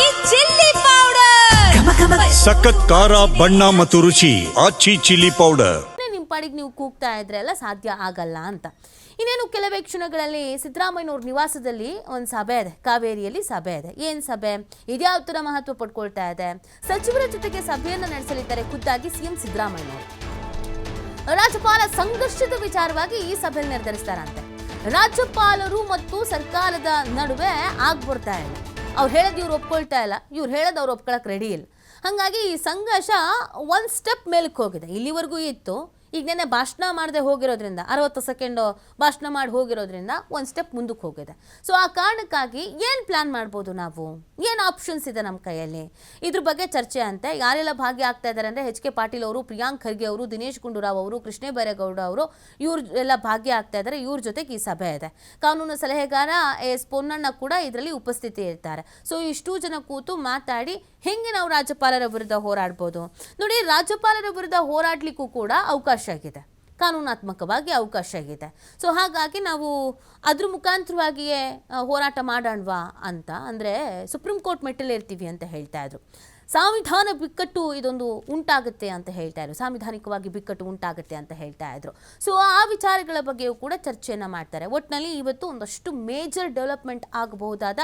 ಆಚಿ chilli powder. ಸಖತ್ ಖಾರ ಬಣ್ಣ ಮತ್ತು ರುಚಿ ಆಚಿ ಚಿಲ್ಲಿ ಪೌಡರ್. ನಿಮ್ಮ ಪಾಡಿಗೆ ನೀವು ಕೂಗ್ತಾ ಇದ್ರೆ ಎಲ್ಲ ಸಾಧ್ಯ ಆಗಲ್ಲ ಅಂತ. ಇನ್ನೇನು ಕೆಲವೇ ಕ್ಷಣಗಳಲ್ಲಿ ಸಿದ್ದರಾಮಯ್ಯನವ್ರ ನಿವಾಸದಲ್ಲಿ ಒಂದು ಸಭೆ ಇದೆ ಕಾವೇರಿಯಲ್ಲಿ ಸಭೆ ಇದೆ. ಏನು ಸಭೆ? ಇದ್ಯಾವ ಥರ ಮಹತ್ವ ಪಡ್ಕೊಳ್ತಾ ಇದೆ. ಸಚಿವರ ಜೊತೆಗೆ ಸಭೆಯನ್ನು ನಡೆಸಲಿದ್ದಾರೆ ಖುದ್ದಾಗಿ ಸಿಎಂ ಸಿದ್ದರಾಮಯ್ಯನವರು. ರಾಜ್ಯಪಾಲ ಸಂಘರ್ಷದ ವಿಚಾರವಾಗಿ ಈ ಸಭೆಯಲ್ಲಿ ನಿರ್ಧರಿಸ್ತಾರಂತೆ. ರಾಜ್ಯಪಾಲರು ಮತ್ತು ಸರ್ಕಾರದ ನಡುವೆ ಆಗ್ಬರ್ತಾ ಇಲ್ಲ ಅವ್ರು ಹೇಳೋದು ಇವ್ರು ಒಪ್ಕೊಳ್ತಾ ಇಲ್ಲ, ಇವ್ರು ಹೇಳೋದು ಅವ್ರು ಒಪ್ಕೊಳ್ಳೋಕೆ ರೆಡಿ ಇಲ್ಲ. ಹಾಗಾಗಿ ಈ ಸಂಘರ್ಷ ಒಂದು ಸ್ಟೆಪ್ ಮೇಲಕ್ಕೆ ಹೋಗಿದೆ. ಇಲ್ಲಿವರೆಗೂ ಇತ್ತು. ಈಗ ನೆನ್ನೆ ಭಾಷಣ ಮಾಡದೆ ಹೋಗಿರೋದ್ರಿಂದ, ಅರವತ್ತು ಸೆಕೆಂಡು ಭಾಷಣ ಮಾಡಿ ಹೋಗಿರೋದ್ರಿಂದ ಒಂದು ಸ್ಟೆಪ್ ಮುಂದಕ್ಕೆ ಹೋಗಿದೆ. ಸೊ ಆ ಕಾರಣಕ್ಕಾಗಿ ಏನು ಪ್ಲ್ಯಾನ್ ಮಾಡ್ಬೋದು ನಾವು? ಏನು ಆಪ್ಷನ್ಸ್ ಇದೆ ನಮ್ಮ ಕೈಯಲ್ಲಿ? ಇದ್ರ ಬಗ್ಗೆ ಚರ್ಚೆ ಅಂತೆ. ಯಾರೆಲ್ಲ ಭಾಗಿ ಆಗ್ತಾ ಇದ್ದಾರೆ ಅಂದರೆ ಎಚ್ ಕೆ ಪಾಟೀಲ್ ಅವರು, ಪ್ರಿಯಾಂಕ್ ಖರ್ಗೆ ಅವರು, ದಿನೇಶ್ ಗುಂಡೂರಾವ್ ಅವರು ಕೃಷ್ಣ ಬೈರೇಗೌಡ ಅವರು, ಇವ್ರು ಎಲ್ಲ ಭಾಗಿ ಆಗ್ತಾ ಇದ್ದಾರೆ. ಇವ್ರ ಜೊತೆಗೆ ಈ ಸಭೆ ಇದೆ. ಕಾನೂನು ಸಲಹೆಗಾರ ಎಸ್ ಪೊನ್ನಣ್ಣ ಕೂಡ ಇದರಲ್ಲಿ ಉಪಸ್ಥಿತಿ ಇರ್ತಾರೆ. ಸೊ ಇಷ್ಟು ಜನ ಕೂತು ಮಾತಾಡಿ ಹೆಂಗೆ ನಾವು ರಾಜ್ಯಪಾಲರ ವಿರುದ್ಧ ಹೋರಾಡ್ಬೋದು? ನೋಡಿ, ರಾಜ್ಯಪಾಲರ ವಿರುದ್ಧ ಹೋರಾಡಲಿಕ್ಕೂ ಕೂಡ ಅವಕಾಶ ಆಗಿದೆ. ಕಾನೂನಾತ್ಮಕವಾಗಿ ಅವಕಾಶ ಆಗಿದೆ. ಸೊ ಹಾಗಾಗಿ ನಾವು ಅದ್ರ ಮುಖಾಂತರವಾಗಿಯೇ ಹೋರಾಟ ಮಾಡೋಣವಾ ಅಂತ ಅಂದರೆ ಸುಪ್ರೀಂ ಕೋರ್ಟ್ ಮೆಟ್ಟಲೇ ಇರ್ತೀವಿ ಅಂತ ಹೇಳ್ತಾ ಇದ್ರು. ಸಾಂವಿಧಾನ ಬಿಕ್ಕಟ್ಟು ಇದೊಂದು ಉಂಟಾಗುತ್ತೆ ಅಂತ ಹೇಳ್ತಾ ಇದ್ರು. ಸಾಂವಿಧಾನಿಕವಾಗಿ ಬಿಕ್ಕಟ್ಟು ಉಂಟಾಗುತ್ತೆ ಅಂತ ಹೇಳ್ತಾ ಇದ್ರು. ಸೊ ಆ ವಿಚಾರಗಳ ಬಗ್ಗೆಯೂ ಕೂಡ ಚರ್ಚೆಯನ್ನು ಮಾಡ್ತಾರೆ. ಒಟ್ಟಿನಲ್ಲಿ ಇವತ್ತು ಒಂದಷ್ಟು ಮೇಜರ್ ಡೆವಲಪ್ಮೆಂಟ್ ಆಗಬಹುದಾದ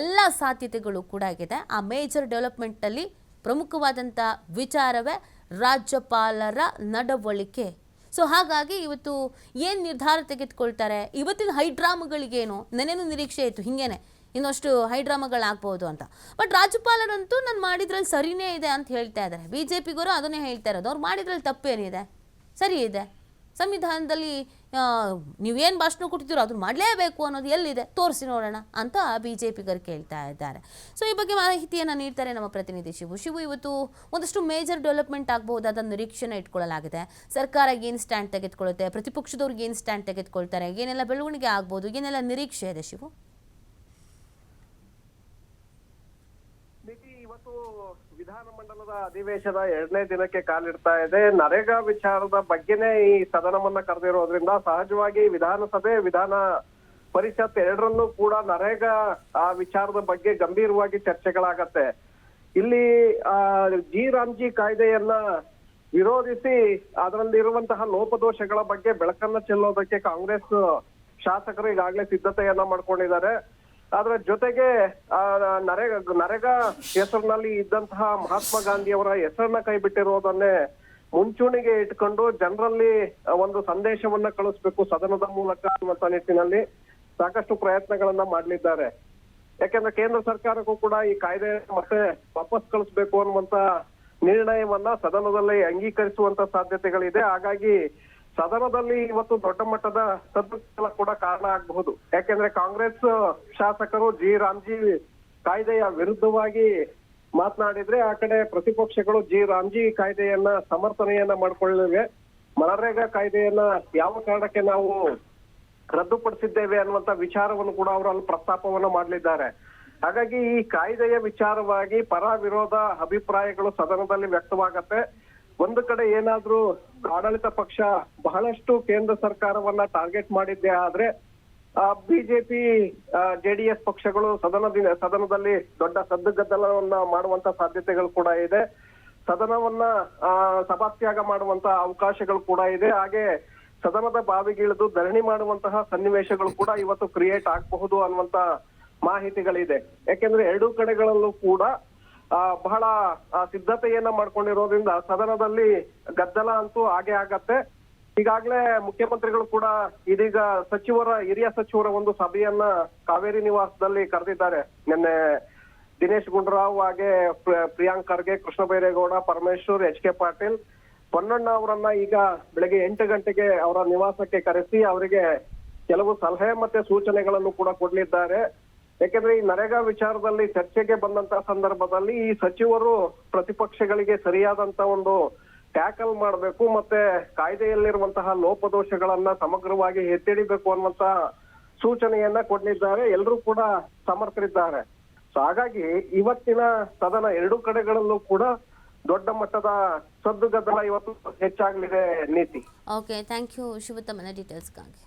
ಎಲ್ಲ ಸಾಧ್ಯತೆಗಳು ಕೂಡ ಇದೆ. ಆ ಮೇಜರ್ ಡೆವಲಪ್ಮೆಂಟಲ್ಲಿ ಪ್ರಮುಖವಾದಂಥ ವಿಚಾರವೇ ರಾಜ್ಯಪಾಲರ ನಡವಳಿಕೆ. ಸೊ ಹಾಗಾಗಿ ಇವತ್ತು ಏನು ನಿರ್ಧಾರ ತೆಗೆದುಕೊಳ್ತಾರೆ? ಇವತ್ತಿನ ಹೈಡ್ರಾಮಗಳಿಗೇನು ನೆನೆನೂ ನಿರೀಕ್ಷೆ ಇತ್ತು, ಹಿಂಗೇನೆ. ಇನ್ನಷ್ಟು ಹೈಡ್ರಾಮಗಳಾಗ್ಬೋದು ಅಂತ. ಬಟ್ ರಾಜ್ಯಪಾಲರಂತೂ ನಾನು ಮಾಡಿದ್ರಲ್ಲಿ ಸರಿನೇ ಇದೆ ಅಂತ ಹೇಳ್ತಾ ಇದ್ದಾರೆ. ಬಿ ಜೆ ಪಿಗೋರು ಅದನ್ನೇ ಹೇಳ್ತಾ ಇರೋದು. ಅವ್ರು ಮಾಡಿದ್ರಲ್ಲಿ ತಪ್ಪೇನಿದೆ? ಸರಿ ಇದೆ? ಸಂವಿಧಾನದಲ್ಲಿ ನೀವೇನು ಭಾಷಣ ಕೊಟ್ಟಿದ್ದೀರೋ ಅದನ್ನು ಮಾಡಲೇಬೇಕು ಅನ್ನೋದು ಎಲ್ಲಿದೆ? ತೋರಿಸಿ ನೋಡೋಣ ಅಂತ ಬಿ ಜೆ ಪಿಗರು ಕೇಳ್ತಾ ಇದ್ದಾರೆ. ಸೊ ಈ ಬಗ್ಗೆ ಮಾಹಿತಿಯನ್ನು ನೀಡ್ತಾರೆ ನಮ್ಮ ಪ್ರತಿನಿಧಿ ಶಿವು. ಶಿವು, ಇವತ್ತು ಒಂದಷ್ಟು ಮೇಜರ್ ಡೆವಲಪ್ಮೆಂಟ್ ಆಗಬಹುದಾದ ನಿರೀಕ್ಷೆನ ಇಟ್ಕೊಳ್ಳಲಾಗಿದೆ. ಸರ್ಕಾರ ಏನು ಸ್ಟ್ಯಾಂಡ್ ತೆಗೆದುಕೊಳ್ಳುತ್ತೆ? ಪ್ರತಿಪಕ್ಷದವ್ರಿಗೆ ಏನು ಸ್ಟ್ಯಾಂಡ್ ತೆಗೆದುಕೊಳ್ತಾರೆ? ಏನೆಲ್ಲ ಬೆಳವಣಿಗೆ ಆಗ್ಬೋದು? ಏನೆಲ್ಲ ನಿರೀಕ್ಷೆ ಇದೆ ಶಿವು? ಇವತ್ತು ವಿಧಾನಮಂಡಲದ ಅಧಿವೇಶನ ಎರಡನೇ ದಿನಕ್ಕೆ ಕಾಲಿಡ್ತಾ ಇದೆ. ನರೇಗಾ ವಿಚಾರದ ಬಗ್ಗೆನೇ ಈ ಸದನವನ್ನ ಕರೆದಿರೋದ್ರಿಂದ ಸಹಜವಾಗಿ ವಿಧಾನಸಭೆ, ವಿಧಾನ ಪರಿಷತ್ ಎರಡರಲ್ಲೂ ಕೂಡ ನರೇಗಾ ಆ ವಿಚಾರದ ಬಗ್ಗೆ ಗಂಭೀರವಾಗಿ ಚರ್ಚೆಗಳಾಗತ್ತೆ. ಇಲ್ಲಿ, ಆ, ಜಿ. ರಾಮ್ಜಿ ಕಾಯ್ದೆಯನ್ನ ವಿರೋಧಿಸಿ ಅದರಲ್ಲಿರುವಂತಹ ಲೋಪದೋಷಗಳ ಬಗ್ಗೆ ಬೆಳಕನ್ನ ಚೆಲ್ಲೋದಕ್ಕೆ ಕಾಂಗ್ರೆಸ್ ಶಾಸಕರು ಈಗಾಗಲೇ ಸಿದ್ಧತೆಯನ್ನ ಮಾಡ್ಕೊಂಡಿದ್ದಾರೆ. ಅದರ ಜೊತೆಗೆ ನರೇಗಾ ನರೇಗಾ ಹೆಸರಿನಲ್ಲಿ ಇದ್ದಂತಹ ಮಹಾತ್ಮ ಗಾಂಧಿಯವರ ಹೆಸರನ್ನ ಕೈ ಬಿಟ್ಟಿರೋದನ್ನೇ ಮುಂಚೂಣಿಗೆ ಇಟ್ಕೊಂಡು ಜನರಲ್ಲಿ ಒಂದು ಸಂದೇಶವನ್ನ ಕಳಿಸ್ಬೇಕು ಸದನದ ಮೂಲಕ ಅನ್ನುವಂತ ನಿಟ್ಟಿನಲ್ಲಿ ಸಾಕಷ್ಟು ಪ್ರಯತ್ನಗಳನ್ನ ಮಾಡಲಿದ್ದಾರೆ. ಯಾಕೆಂದ್ರೆ ಕೇಂದ್ರ ಸರ್ಕಾರಕ್ಕೂ ಕೂಡ ಈ ಕಾಯ್ದೆ ಮತ್ತೆ ವಾಪಸ್ ಕಳಿಸ್ಬೇಕು ಅನ್ನುವಂತ ನಿರ್ಣಯವನ್ನ ಸದನದಲ್ಲಿ ಅಂಗೀಕರಿಸುವಂತ ಸಾಧ್ಯತೆಗಳಿದೆ. ಹಾಗಾಗಿ ಸದನದಲ್ಲಿ ಇವತ್ತು ದೊಡ್ಡ ಮಟ್ಟದ ಸದ್ದುಗಳ ಕೂಡ ಕಾರಣ ಆಗಬಹುದು. ಯಾಕೆಂದ್ರೆ ಕಾಂಗ್ರೆಸ್ ಶಾಸಕರು ಜಿ. ರಾಮ್ಜಿ ಕಾಯ್ದೆಯ ವಿರುದ್ಧವಾಗಿ ಮಾತನಾಡಿದ್ರೆ ಆ ಕಡೆ ಪ್ರತಿಪಕ್ಷಗಳು ಜಿ. ರಾಮ್ಜಿ ಕಾಯ್ದೆಯನ್ನ ಸಮರ್ಥನೆಯನ್ನ ಮಾಡಿಕೊಳ್ಳಲಿವೆ ಮನರೇಗಾ ಕಾಯ್ದೆಯನ್ನ ಯಾವ ಕಾರಣಕ್ಕೆ ನಾವು ರದ್ದುಪಡಿಸಿದ್ದೇವೆ ಅನ್ನುವಂತ ವಿಚಾರವನ್ನು ಕೂಡ ಅವರು ಅಲ್ಲಿ ಪ್ರಸ್ತಾಪವನ್ನು ಮಾಡಲಿದ್ದಾರೆ. ಹಾಗಾಗಿ ಈ ಕಾಯ್ದೆಯ ವಿಚಾರವಾಗಿ ಪರ ವಿರೋಧ ಅಭಿಪ್ರಾಯಗಳು ಸದನದಲ್ಲಿ ವ್ಯಕ್ತವಾಗತ್ತೆ. ಒಂದು ಕಡೆ ಏನಾದ್ರೂ ಆಡಳಿತ ಪಕ್ಷ ಬಹಳಷ್ಟು ಕೇಂದ್ರ ಸರ್ಕಾರವನ್ನ ಟಾರ್ಗೆಟ್ ಮಾಡಿದ್ದೆ ಆದ್ರೆ ಬಿಜೆಪಿ ಜೆಡಿಎಸ್ ಪಕ್ಷಗಳು ಸದನದಿಂದ ಸದನದಲ್ಲಿ ದೊಡ್ಡ ಸದ್ದುಗದ್ದಲವನ್ನ ಮಾಡುವಂತ ಸಾಧ್ಯತೆಗಳು ಕೂಡ ಇದೆ. ಸದನವನ್ನ ಸಭಾತ್ಯಾಗ ಮಾಡುವಂತ ಅವಕಾಶಗಳು ಕೂಡ ಇದೆ. ಹಾಗೆ ಸದನದ ಬಾವಿಗಿಳಿದು ಧರಣಿ ಮಾಡುವಂತಹ ಸನ್ನಿವೇಶಗಳು ಕೂಡ ಇವತ್ತು ಕ್ರಿಯೇಟ್ ಆಗಬಹುದು ಅನ್ನುವಂತ ಮಾಹಿತಿಗಳಿದೆ. ಯಾಕೆಂದ್ರೆ ಎರಡೂ ಕಡೆಗಳಲ್ಲೂ ಕೂಡ ಬಹಳ ಆ, ಸಿದ್ಧತೆಯನ್ನ ಮಾಡ್ಕೊಂಡಿರೋದ್ರಿಂದ ಸದನದಲ್ಲಿ ಗದ್ದಲ ಅಂತೂ ಹಾಗೆ ಆಗತ್ತೆ. ಈಗಾಗಲೇ ಮುಖ್ಯಮಂತ್ರಿಗಳು ಕೂಡ ಇದೀಗ ಸಚಿವರ ಹಿರಿಯ ಸಚಿವರ ಒಂದು ಸಭೆಯನ್ನ ಕಾವೇರಿ ನಿವಾಸದಲ್ಲಿ ಕರೆದಿದ್ದಾರೆ. ನಿನ್ನೆ ದಿನೇಶ್ ಗುಂಡೂರಾವ್ ಹಾಗೆ ಪ್ರ- ಪ್ರಿಯಾಂಕ್ ಖರ್ಗೆ ಕೃಷ್ಣ ಬೈರೇಗೌಡ ಪರಮೇಶ್ವರ್ ಎಚ್ ಕೆ ಪಾಟೀಲ್ ಪೊನ್ನಣ್ಣ ಅವರನ್ನ ಈಗ ಬೆಳಗ್ಗೆ ಎಂಟು ಗಂಟೆಗೆ ಅವರ ನಿವಾಸಕ್ಕೆ ಕರೆಸಿ ಅವರಿಗೆ ಕೆಲವು ಸಲಹೆ ಮತ್ತೆ ಸೂಚನೆಗಳನ್ನು ಕೂಡ ಕೊಡ್ಲಿದ್ದಾರೆ. ಯಾಕೆಂದ್ರೆ ಈ ನರೇಗಾ ವಿಚಾರದಲ್ಲಿ ಚರ್ಚೆಗೆ ಬಂದಂತ ಸಂದರ್ಭದಲ್ಲಿ ಈ ಸಚಿವರು ಪ್ರತಿಪಕ್ಷಗಳಿಗೆ ಸರಿಯಾದಂತ ಒಂದು ಟ್ಯಾಕಲ್ ಮಾಡಬೇಕು ಮತ್ತೆ ಕಾಯ್ದೆಯಲ್ಲಿರುವಂತಹ ಲೋಪದೋಷಗಳನ್ನ ಸಮಗ್ರವಾಗಿ ಎತ್ತಿಡಿಬೇಕು ಅನ್ನುವಂತ ಸೂಚನೆಯನ್ನ ಕೊಟ್ಟಿದ್ದಾರೆ. ಎಲ್ಲರೂ ಕೂಡ ಸಮರ್ಥರಿದ್ದಾರೆ. ಸೊ ಹಾಗಾಗಿ ಇವತ್ತಿನ ಸದನ ಎರಡು ಕಡೆಗಳಲ್ಲೂ ಕೂಡ ದೊಡ್ಡ ಮಟ್ಟದ ಸದ್ದುಗದ್ದಲ ಇವತ್ತು ಹೆಚ್ಚಾಗಲಿದೆ ನೀತಿ. ಓಕೆ ಥ್ಯಾಂಕ್ ಯು ಶಿವತಮ್ಮನ ಡೀಟೇಲ್ಸ್ಗಾಗಿ